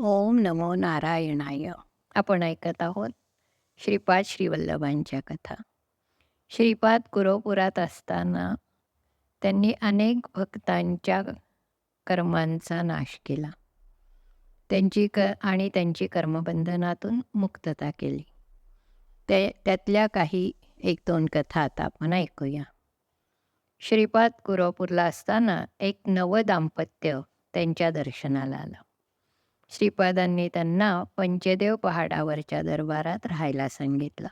ओम नमो नारायणाय. आपण ऐकत आहोत श्रीपाद श्रीवल्लभांच्या कथा. श्रीपाद कुरोपुरात असताना त्यांनी अनेक भक्तांच्या कर्मांचा नाश केला. त्यांची क आणि त्यांची कर्मबंधनातून मुक्तता केली. ते त्यातल्या काही एक दोन कथा आता आपण ऐकूया. श्रीपाद कुरोपूरला असताना एक नवं दाम्पत्य त्यांच्या दर्शनाला आलं. श्रीपादांनी त्यांना पंचदेव पहाडावरच्या दरबारात राहायला सांगितलं.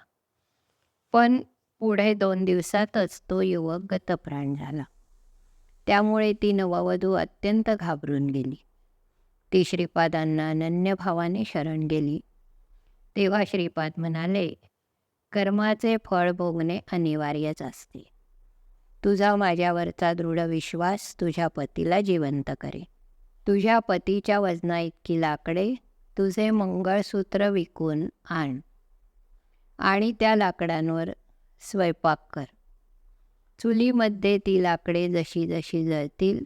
पण पुढे दोन दिवसातच तो युवक गतप्राण झाला. त्यामुळे ती नववधू अत्यंत घाबरून गेली. ती श्रीपादांना अनन्य भावाने शरण गेली. तेव्हा श्रीपाद म्हणाले कर्माचे फळ भोगणे अनिवार्यच असते. तुझा माझ्यावरचा दृढ विश्वास तुझ्या पतीला जिवंत करे तुझ्या पतीच्या वजना इतकी लाकडे तुझे मंगळसूत्र विकून आण. आणि त्या लाकडांवर स्वयंपाक कर. चुलीमध्ये ती लाकडे जशी जशी जळतील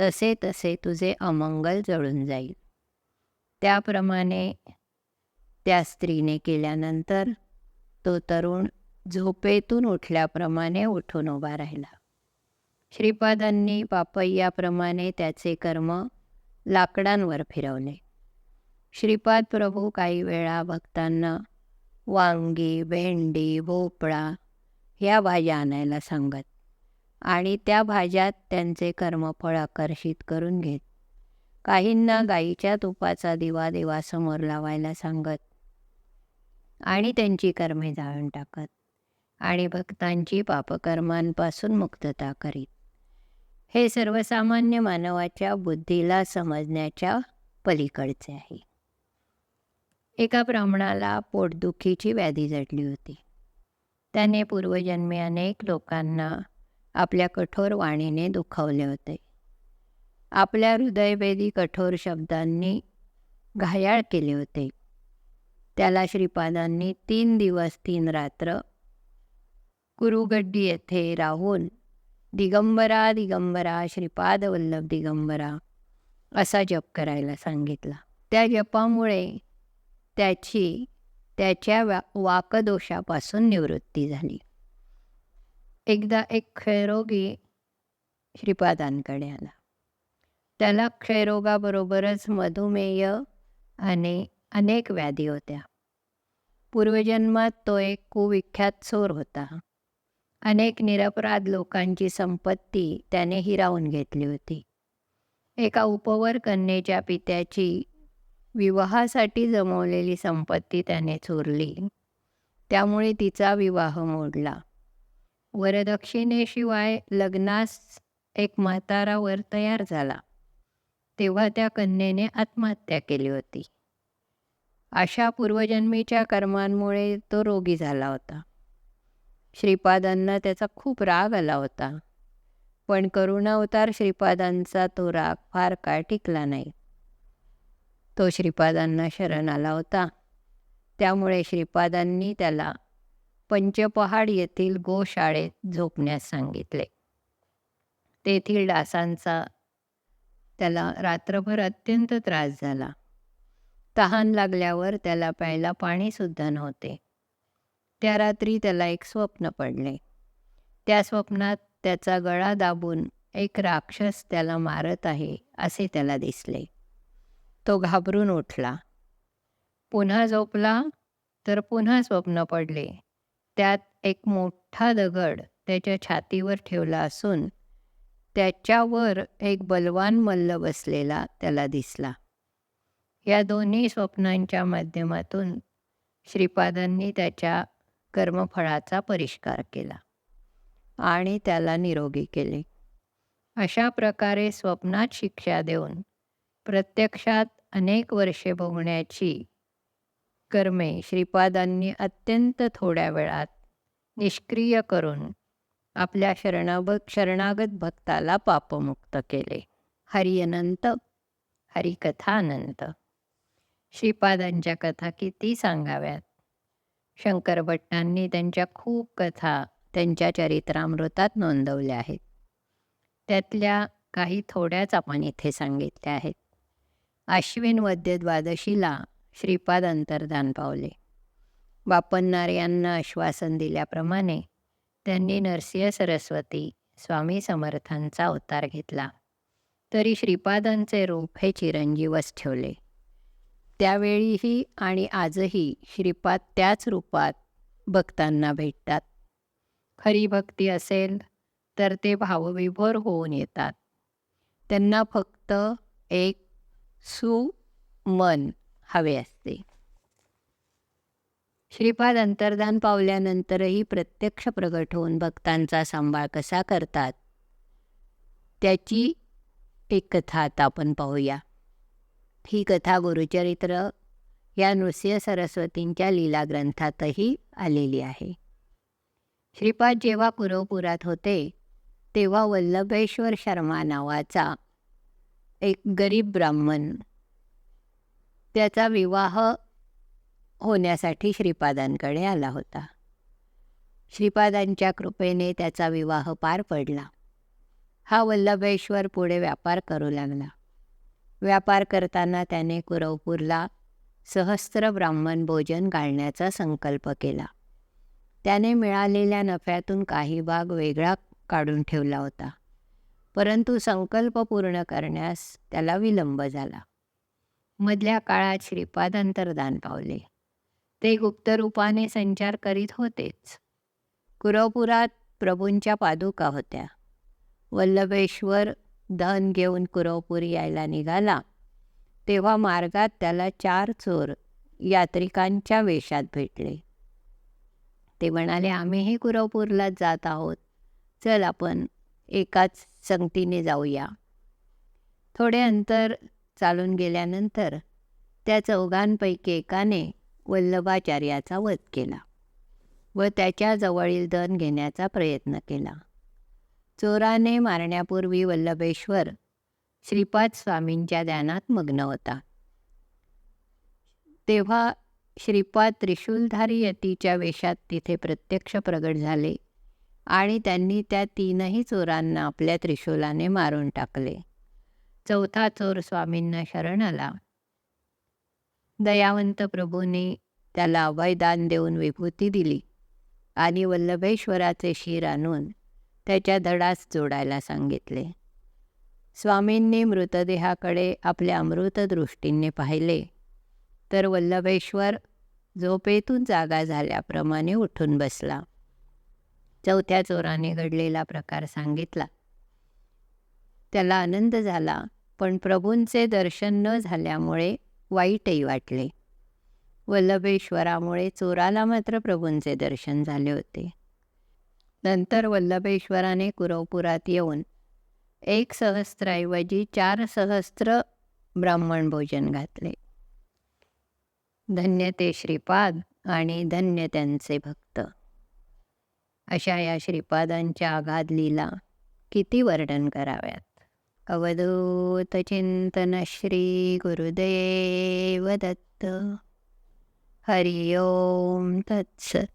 तसे तसे तुझे अमंगल जळून जाईल. त्याप्रमाणे त्या स्त्रीने केल्यानंतर तो तरुण झोपेतून उठल्याप्रमाणे उठून उभा राहिला. श्रीपादांनी पापय्याप्रमाणे त्याचे कर्म लाकडांवर फिरवले. श्रीपाद प्रभू काही वेळा भक्तांना वांगी भेंडी भोपळा ह्या भाज्या आणायला सांगत आणि त्या भाज्यात त्यांचे कर्मफळ आकर्षित करून घेत. काहींना गाईच्या तुपाचा दिवा देवासमोर लावायला सांगत आणि त्यांची कर्मे जाळून टाकत आणि भक्तांची पापकर्मांपासून मुक्तता करीत. हे सर्वसामान्य मानवाच्या बुद्धीला समजण्याच्या पलीकडचे आहे. एका ब्राह्मणाला पोटदुखीची व्याधी जडली होती. त्याने पूर्वजन्मी अनेक लोकांना आपल्या कठोर वाणीने दुखावले होते. आपल्या हृदयभेदी कठोर शब्दांनी घायाळ केले होते. त्याला श्रीपादांनी तीन दिवस तीन रात्र कुरुगड्डी येथे राहून दिगंबरा दिगंबरा श्रीपाद वल्लभ दिगंबरा असा जप करायला सांगितला. त्या जपामुळे त्याची त्याच्या वा वाकदोषापासून निवृत्ती झाली. एकदा एक क्षयरोगी श्रीपादांकडे आला. त्याला क्षयरोगाबरोबरच मधुमेह आणि अनेक व्याधी होत्या. पूर्वजन्मात तो एक कुविख्यात चोर होता. अनेक निरपराध लोकांची संपत्ती त्याने हिरावून घेतली होती. एका उपवर कन्येच्या पित्याची विवाहासाठी जमवलेली संपत्ती त्याने चोरली. त्यामुळे तिचा विवाह मोडला. वरदक्षिणेशिवाय लग्नास एक म्हातारा वर तयार झाला. तेव्हा त्या कन्येने आत्महत्या केली होती. अशा पूर्वजन्मीच्या कर्मांमुळे तो रोगी झाला होता. श्रीपादांना त्याचा खूप राग आला होता. पण करुणावतार श्रीपादांचा तो राग फार काळ टिकला नाही. तो श्रीपादांना शरण आला होता. त्यामुळे श्रीपादांनी त्याला पंचपहाड येथील गोशाळेत झोपण्यास सांगितले. तेथील डासांचा त्याला रात्रभर अत्यंत त्रास झाला. तहान लागल्यावर त्याला प्यायला पाणीसुद्धा नव्हते. त्या रात्री त्याला एक स्वप्न पडले. त्या स्वप्नात त्याचा गळा दाबून एक राक्षस त्याला मारत आहे असे त्याला दिसले. तो घाबरून उठला. पुन्हा झोपला तर पुन्हा स्वप्न पडले. त्यात एक मोठा दगड त्याच्या छातीवर ठेवला असून त्याच्यावर एक बलवान मल्ल बसलेला त्याला दिसला. या दोन्ही स्वप्नांच्या माध्यमातून श्रीपादांनी त्याच्या कर्मफळाचा परिष्कार केला आणि त्याला निरोगी केले. अशा प्रकारे स्वप्नात शिक्षा देऊन प्रत्यक्षात अनेक वर्षे भोगण्याची कर्मे श्रीपादांनी अत्यंत थोड्या वेळात निष्क्रिय करून आपल्या शरणाभ शरणागत भक्ताला पापमुक्त केले. हरिअनंत हरिकथानंत. हरिकथा अनंत श्रीपादांच्या कथा किती सांगाव्यात? शंकर भट्टांनी त्यांच्या खूप कथा त्यांच्या चरित्रामृतात नोंदवल्या आहेत. त्यातल्या काही थोड्याच आपण इथे सांगितल्या आहेत. आश्विन वद्य द्वादशीला श्रीपाद अंतर्धान पावले. बापन्नार यांना आश्वासन दिल्याप्रमाणे त्यांनी नरसिंह सरस्वती स्वामी समर्थांचा अवतार घेतला. तरी श्रीपादांचे रूप हे चिरंजीवच ठेवले. त्यावेळीही आणि आजही श्रीपाद त्याच रूपात भक्तांना भेटतात. खरी भक्ती असेल तर ते भावविभोर होऊन येतात. त्यांना फक्त एक सुमन हवे असते. श्रीपाद अंतर्धान पावल्यानंतरही प्रत्यक्ष प्रगट होऊन भक्तांचा सांभाळ कसा करतात? त्याची एक कथा आता आपण पाहूया. ही कथा गुरुचरित्र या नृसिंह सरस्वतींच्या लीला ग्रंथातही आलेली आहे. श्रीपाद जेव्हा पुरवपुरात होते तेव्हा वल्लभेश्वर शर्मा नावाचा एक गरीब ब्राह्मण त्याचा विवाह होण्यासाठी श्रीपादांकडे आला होता. श्रीपादांच्या कृपेने त्याचा विवाह पार पडला. हा वल्लभेश्वर पुढे व्यापार करू लागला. व्यापार करताना त्याने कुरवपूरला सहस्त्र ब्राह्मण भोजन घालण्याचा संकल्प केला. त्याने मिळालेल्या नफ्यातून काही भाग वेगळा काढून ठेवला होता. परंतु संकल्प पूर्ण करण्यास त्याला विलंब झाला. मधल्या काळात श्रीपाद अंतर्धान पावले. ते गुप्त रूपाने संचार करीत होतेच. कुरवपुरात प्रभूंच्या पादुका होत्या. वल्लभेश्वर धन घेऊन कुरवपुरी यायला निघाला. तेव्हा मार्गात त्याला चार चोर यात्रिकांच्या वेशात भेटले. ते म्हणाले आम्हीही कुरवपूरला जात आहोत. चल आपण एकाच संगतीने जाऊया. थोडे अंतर चालून गेल्यानंतर त्या चौघांपैकी एकाने वल्लभाचार्याचा वध केला व त्याच्या जवळील धन घेण्याचा प्रयत्न केला. चोराने मारण्यापूर्वी वल्लभेश्वर श्रीपाद स्वामींच्या ध्यानात मग्न होता. तेव्हा श्रीपाद त्रिशूलधारी यतीच्या वेशात तिथे प्रत्यक्ष प्रगट झाले आणि त्यांनी त्या तीनही चोरांना आपल्या त्रिशूलाने मारून टाकले. चौथा चोर स्वामींना शरण आला. दयावंत प्रभूंनी त्याला अभयदान देऊन विभूती दिली आणि वल्लभेश्वराचे शिर आणून त्याच्या दडास जोडायला सांगितले. स्वामींनी मृतदेहाकडे आपल्या अमृतदृष्टीने पाहिले. तर वल्लभेश्वर झोपेतून जागा झाल्याप्रमाणे उठून बसला. चौथ्या चोराने घडलेला प्रकार सांगितला. त्याला आनंद झाला पण प्रभूंचे दर्शन न झाल्यामुळे वाईटही वाटले. वल्लभेश्वरामुळे चोराला मात्र प्रभूंचे दर्शन झाले होते. नंतर वल्लभेश्वराने कुरवपुरात येऊन एक सहस्त्राऐवजी चार सहस्त्र ब्राह्मण भोजन घातले. धन्य ते श्रीपाद आणि धन्य त्यांचे भक्त. अशा या श्रीपादांच्या आघात लीला किती वर्णन कराव्यात? अवधूत चिंतन श्री गुरुदेव दत्त. हरिओम तत्सत.